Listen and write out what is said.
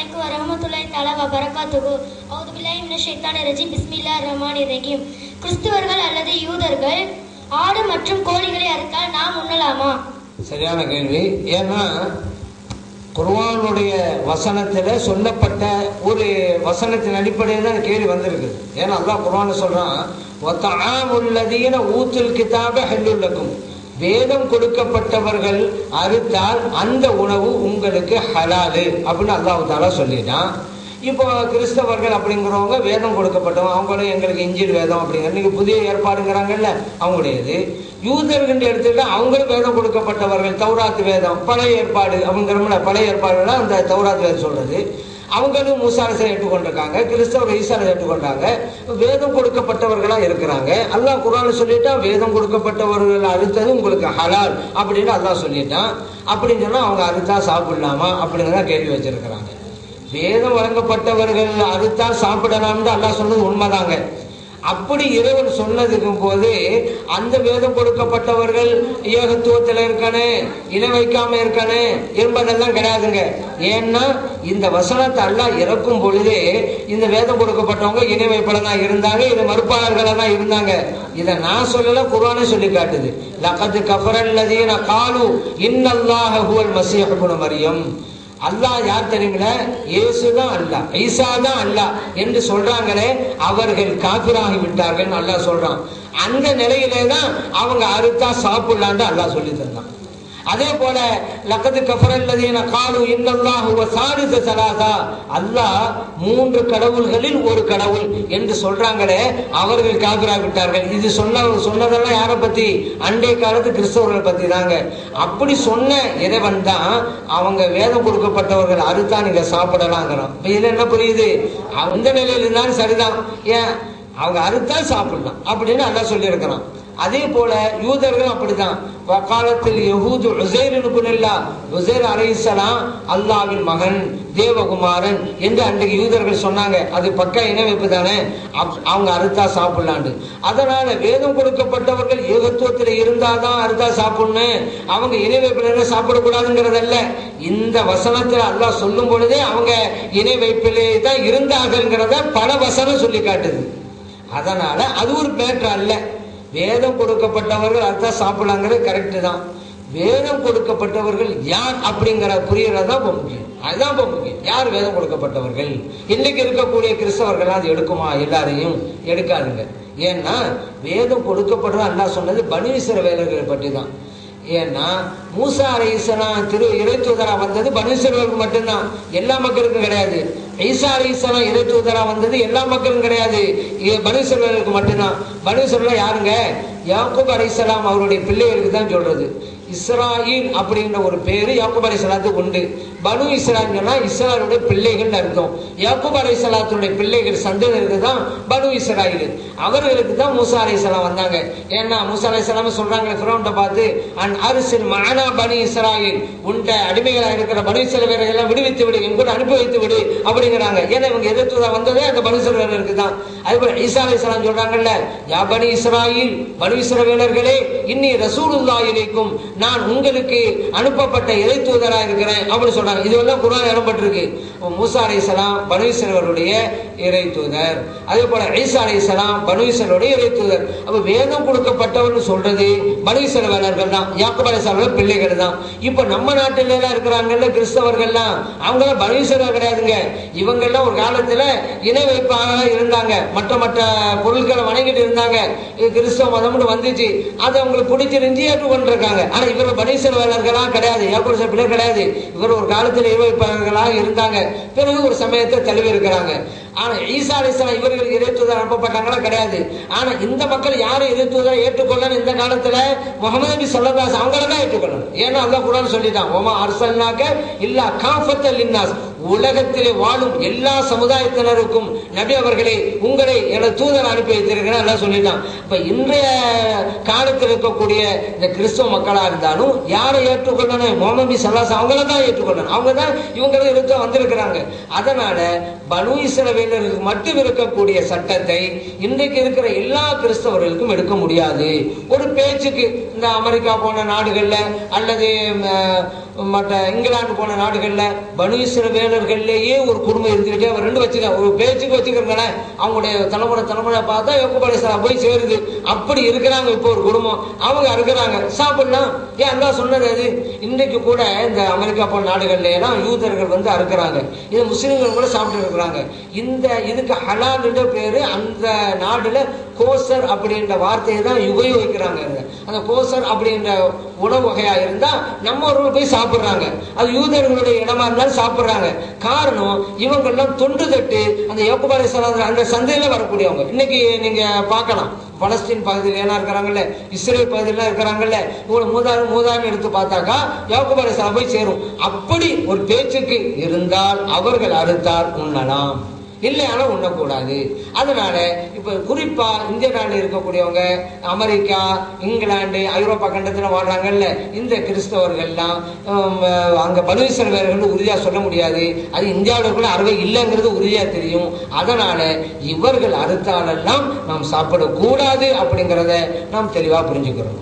அலைக்கும் வரஹமத்துல்லாஹி தஆலா வ பரக்காத்துஹு அவுது பில்லாஹி மினஷ் ஷைத்தானிர் ரஜீம். பிஸ்மில்லா ரஹ்மானிர் ரஹீம். கிறிஸ்துவர்கள் அல்லது யூதர்கள் ஆடு மற்றும் கோழிகளை அறுத்தால் நாம் உண்ணலாமா? சரியான கேள்வி. ஏன்னா குருவானுடைய வசனத்தில் சொல்லப்பட்ட ஒரு வசனத்தின் அடிப்படையில் தான் கேள்வி வந்திருக்கு. ஏன்னா அல்லாஹ் சொல்கிறான் சொல்றான் உள்ளதீன ஊத்துல் கிதாப ஹெல்லுள்ளக்கும் வேதம் கொடுக்கப்பட்டவர்கள் அறுத்தால் அந்த உணவு உங்களுக்கு ஹலாலு அப்படின்னு அல்லாஹ் தாலா சொல்லிட்டான். இப்போ கிறிஸ்தவர்கள் அப்படிங்கிறவங்க வேதம் கொடுக்கப்பட்டவங்க அவங்களும் எங்களுக்கு இஞ்சில் வேதம் அப்படிங்கிற நீங்கள் புதிய ஏற்பாடுங்கிறாங்கல்ல அவங்களுடையது. யூதர்கள் எடுத்துக்கிட்டா அவங்களும் வேதம் கொடுக்கப்பட்டவர்கள் தௌராத்து வேதம் பழைய ஏற்பாடு அப்படிங்கிறோம்ல பழைய ஏற்பாடுகள்லாம் அந்த தௌராத்து வேதம் சொல்றது. அவங்களும் மூசாரசை ஏற்றுக்கொண்டிருக்காங்க கிறிஸ்தவ ஈசாரை ஏற்றுக்கொண்டாங்க. வேதம் கொடுக்கப்பட்டவர்களா இருக்கிறாங்க. அல்லாஹ் குரான் சொல்லிட்டா வேதம் கொடுக்கப்பட்டவர்கள் அறுத்தது உங்களுக்கு ஹலால் அப்படின்னு அல்லாஹ் சொல்லிட்டான். அப்படின்னு சொன்னா அவங்க அறுத்தா சாப்பிடலாமா அப்படிங்கிறத கேள்வி வச்சிருக்கிறாங்க. வேதம் வழங்கப்பட்டவர்கள் அறுத்தா சாப்பிடலாம்னு அல்லாஹ் சொன்னது உண்மைதாங்க. அப்படி இறைவன் சொன்னதுக்கும் போது அந்த வேதம் கொடுக்கப்பட்டவர்கள் ஏகத்துவத்தில் இருக்கானே இணை வைக்காம இருக்கானே என்பதெல்லாம் கிடையாதுங்க. ஏன்னா இந்த வசனத்தை அல்லாஹ் இறக்கும் பொழுதே இந்த வேதம் கொடுக்கப்பட்டவங்க இணை இருந்தாங்க இது மறுப்பாளர்களா இருந்தாங்க. இதை நான் சொல்லல குரானே சொல்லி காட்டுது. லகது கஃபரல்லதீன காலு இன்னல்லாஹ ஹுவல் மஸீஹ் இப்னு மரியம். அல்லாஹ் யார் தெரியுமில இயேசு தான் அல்லாஹ் ஈசா தான் அல்லாஹ் என்று சொல்றாங்களே அவர்கள் காபிராகி விட்டார்கள் அல்லாஹ் சொல்றான். அந்த நிலையிலே தான் அவங்க அறுத்தா சாப்பிடலான்னு அல்லாஹ் சொல்லி தந்தான். அதே போல லக்கது கஃபரல்லதீன காலு இன்னல்லாஹு வ சலாசா அல்லாஹ் மூன்று கடவுள்களில் ஒரு கடவுள் என்று சொல்றாங்களே அவர்கள் காபிரா விட்டார்கள் இது சொன்ன சொன்னதெல்லாம் யாரை பத்தி? அண்டை காலத்து கிறிஸ்தவர்களை பத்தி தாங்க. அப்படி சொன்ன இறைவன் தான் அவங்க வேதம் கொடுக்கப்பட்டவர்கள் அறுத்தா நீங்க சாப்பிடலாங்கிறோம் இப்ப இதுல என்ன புரியுது? அந்த நிலையில இருந்தாலும் சரிதான். ஏன்? அவங்க அறுத்தா சாப்பிடலாம் அப்படின்னு அதான் சொல்லியிருக்கிறான். அதே போல யூதர்களும் அப்படிதான் வக்காலத்தில் யஹூது உசைர் உசைர் அலைசலாம் அல்லாவின் மகன் தேவகுமாரன் என்று அன்றைக்கு யூதர்கள் சொன்னாங்க. அது பக்க இன வைப்பு தானே? அப்- அவங்க அறுத்தா சாப்பிடலாண்டு. அதனால வேதம் கொடுக்கப்பட்டவர்கள் ஏகத்துவத்தில் இருந்தாதான் அறுத்தா சாப்பிடணும் அவங்க இணை வைப்பில சாப்பிடக்கூடாதுங்கிறதல்ல. இந்த வசனத்தில் அல்லாஹ் சொல்லும் பொழுதே அவங்க இணை வைப்பிலே தான் இருந்தாங்கிறத பல வசனம் சொல்லி காட்டுது. அதனால அது ஒரு பேட்டர் அல்ல. வேதம் கொடுக்கப்பட்டவர்கள் அதுதான் சாப்பிடலாங்கிறது கரெக்டு தான். வேதம் கொடுக்கப்பட்டவர்கள் யார் அப்படிங்கிற புரியறது தான் முக்கியம் அதுதான் ரொம்ப முக்கியம் யார் வேதம் கொடுக்கப்பட்டவர்கள்? இன்னைக்கு இருக்கக்கூடிய கிறிஸ்தவர்கள் அது எடுக்குமா? எல்லாரையும் எடுக்காதுங்க. ஏன்னா வேதம் கொடுக்கப்படுறது அல்லாஹ் சொன்னது பனீஸ்வர வேலர்களை பற்றி தான் ஏன்னா மூசா அலைசலாம் திரு இறைத்துதரா வந்தது பனீஸ்வரர்களுக்கு மட்டும்தான். எல்லா மக்களுக்கும் கிடையாது. ஈசா அலைசலாம் இறைத்தூதரா வந்தது எல்லா மக்களும் கிடையாது. இது மட்டும்தான். பனீஸ்வரர்கள் யாருங்க? யாக்கூப் அலிசலாம் அவருடைய பிள்ளைகளுக்கு தான் சொல்றது. இஸ்ராயில் அப்படின்ற ஒரு பேரு யாக்கூப் அலிசலாத்துக்கு உண்டு. பனு இஸ்ராயில் சொன்னா இஸ்ராயலுடைய பிள்ளைகள் அர்த்தம். யாக்கூப் அலைசலாத்துடைய பிள்ளைகள் சந்ததிக்கு தான் பனு இஸ்ராயில். அவர்களுக்கு தான் மூசா அலைசலாம் வந்தாங்க. ஏன்னா மூசா அலைசலாம் சொல்றாங்க ஃபிரௌன்ட்ட பார்த்து அன் அரிசின் மானா பனு இஸ்ராயில். உண்ட அடிமைகளாக இருக்கிற பனு இஸ்ரவேலர்களை எல்லாம் விடுவித்து விடு என் கூட அனுப்பி வைத்து விடு அப்படிங்கிறாங்க. ஏன்னா இவங்க எதிர்த்து வந்ததே அந்த பனு இஸ்ரவேலருக்கு தான். அதே போல ஈசா அலைசலாம் சொல்றாங்கல்ல யா பனு இஸ்ராயில் பனு இஸ்ரவேலர்களே இன்னி ரசூலுல்லாஹிலேக்கும் நான் உங்களுக்கு அனுப்பப்பட்ட இறை தூதராக இருக்கிறேன் அப்படின்னு சொல்றாங்க. இதுவெல்லாம் குரான் இடம்பட்டிருக்கு மூசா அலைசலாம் பனு இஸ்ரவேலுடைய இறை தூதர். அதே போல ஐசா அலைசலாம் பனு இஸ்ரவேலுடைய இறை தூதர். அப்போ வேதம் கொடுக்கப்பட்டவர்னு சொல்றது பனு தான். யாக்கோப் அலைசலாம் பிள்ளைகள் தான். இப்போ நம்ம நாட்டில எல்லாம் இருக்கிறாங்கல்ல கிறிஸ்தவர்கள்லாம். அவங்களாம் எல்லாம் கிடையாதுங்க. இவங்க எல்லாம் ஒரு காலத்துல இணை வைப்பாக இருந்தாங்க. மற்ற மற்ற பொருட்களை வணங்கிட்டு இருந்தாங்க. கிறிஸ்தவ மதம்னு வந்துச்சு. அது அவங்களுக்கு பிடிச்சிருந்து ஏற்றுக்கொண்டிருக்காங்க. ஆனா இவர் பனீஸ்வரர்களா கிடையாது. ஏற்பட பிள்ளை கிடையாது. இவர் ஒரு காலத்தில் இறைவைப்பாளர்களாக இருந்தாங்க. பிறகு ஒரு சமயத்தை தழுவி இருக்கிறாங்க ஆனா ஈசா அலிஸ்லாம் இவர்கள் இறைத்துதர் அனுப்பப்பட்டாங்களா கிடையாது. ஆனா இந்த மக்கள் யாரும் இறைத்துதரை ஏற்றுக்கொள்ளணும் இந்த காலத்துல? முகமது நபி சொல்லதாஸ் அவங்கள தான் ஏற்றுக்கொள்ளணும். ஏன்னா அல்ல கூட சொல்லிட்டான் ஓமா அரசாக்க இல்லா காஃபத்தல் இன்னாஸ் உலகத்திலே வாழும் எல்லா சமுதாயத்தினருக்கும் நபி அவர்களை உங்களை எனது தூதர் அனுப்பி வைத்திருக்கிறேன் எல்லாம் சொல்லிட்டான் இப்ப இன்றைய காலத்தில் இருக்கக்கூடிய இந்த கிறிஸ்தவ மக்களா இருந்தாலும் யாரை ஏற்றுக்கொள்ளணும்? முகமது சல்லாஸ் அவங்கள தான் ஏற்றுக்கொள்ளணும். அவங்க தான் இவங்க இருக்க வந்திருக்கிறாங்க. அதனால பனு இஸ்ரவேலருக்கு மட்டும் இருக்கக்கூடிய சட்டத்தை இன்றைக்கு இருக்கிற எல்லா கிறிஸ்தவர்களுக்கும் எடுக்க முடியாது. ஒரு பேச்சுக்கு இந்த அமெரிக்கா போன நாடுகள்ல அல்லது மற்ற இங்கிலாந்து போன நாடுகள்ல பனு இஸ்ரவேலர்கள்லயே ஒரு குடும்பம் இருந்திருக்கு. அவர் ரெண்டு வச்சுக்க ஒரு பேச்சுக்கு வச்சுக்கிறங்களேன் அவங்களுடைய தலைமுறை தலைமுறை பார்த்தா யோகபலேசரா போய் சேருது. அப்படி இருக்கிறாங்க இப்போ ஒரு குடும்பம். அவங்க இருக்கிறாங்க சாப்பிடலாம். ஏன் அதான் சொன்னது அது? இன்னைக்கு கூட இந்த அமெரிக்கா போன நாடுகள்ல எல்லாம் யூதர்கள் வந்து அறுக்கிறாங்க. இது முஸ்லீம்கள் கூட சாப்பிட்டு இருக்கிறாங்க இந்த இதுக்கு ஹலாலுன்ற பேரு அந்த நாடுல கோசர் அப்படின்ற வார்த்தையை தான் உபயோகிக்கிறாங்க. அந்த கோசர் அப்படின்ற உணவு வகையா இருந்தா நம்ம ஒரு போய் சாப்பிடுறாங்க. அது யூதர்களுடைய இடமா இருந்தாலும் சாப்பிடுறாங்க. காரணம் இவங்கெல்லாம் தொண்டு தட்டு அந்த யோகபாலை அந்த சந்தையில வரக்கூடியவங்க. இன்னைக்கு நீங்க பார்க்கலாம். பலஸ்தீன் பகுதியில் ஏன்னா இருக்கிறாங்கல்ல. இஸ்ரேல் பகுதியில இருக்கிறாங்கல்ல. இவங்க மூதாறு மூதான்னு எடுத்து பார்த்தாக்கா யோகபாலை போய் சேரும். அப்படி ஒரு பேச்சுக்கு இருந்தால் அவர்கள் அறுத்தால் உண்ணலாம். இல்லையானா உண்ணக்கூடாது. அதனால இப்போ குறிப்பாக இந்திய நாட்டில் இருக்கக்கூடியவங்க அமெரிக்கா இங்கிலாந்து ஐரோப்பா கண்டத்தில் வாழ்றாங்கல்ல இந்த கிறிஸ்தவர்கள்லாம் அங்கே அங்க பலுவீஸ்வரர்கள் உறுதியாக சொல்ல முடியாது. அது இந்தியாவில் கூட இல்லைங்கிறது உறுதியாக தெரியும். அதனால இவர்கள் அறுத்தாலெல்லாம் நாம் சாப்பிடக்கூடாது அப்படிங்கிறத நாம் தெளிவாக புரிஞ்சுக்கிறோம்.